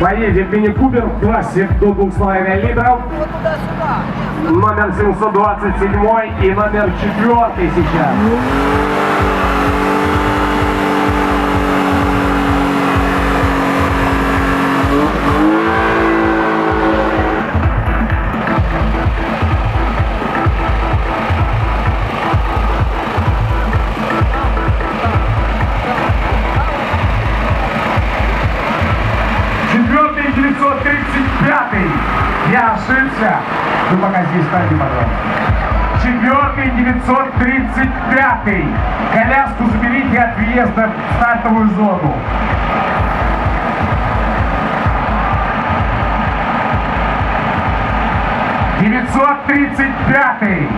Поедет мини-кубер в классе до 2,5 литров. Номер 727 и номер 4 сейчас. Четвертый 935. Я ошибся. Вы пока здесь станьте, пожалуйста. Четвертый 935. Коляску заберите от въезда в стартовую зону. Девятьсот тридцать пятый.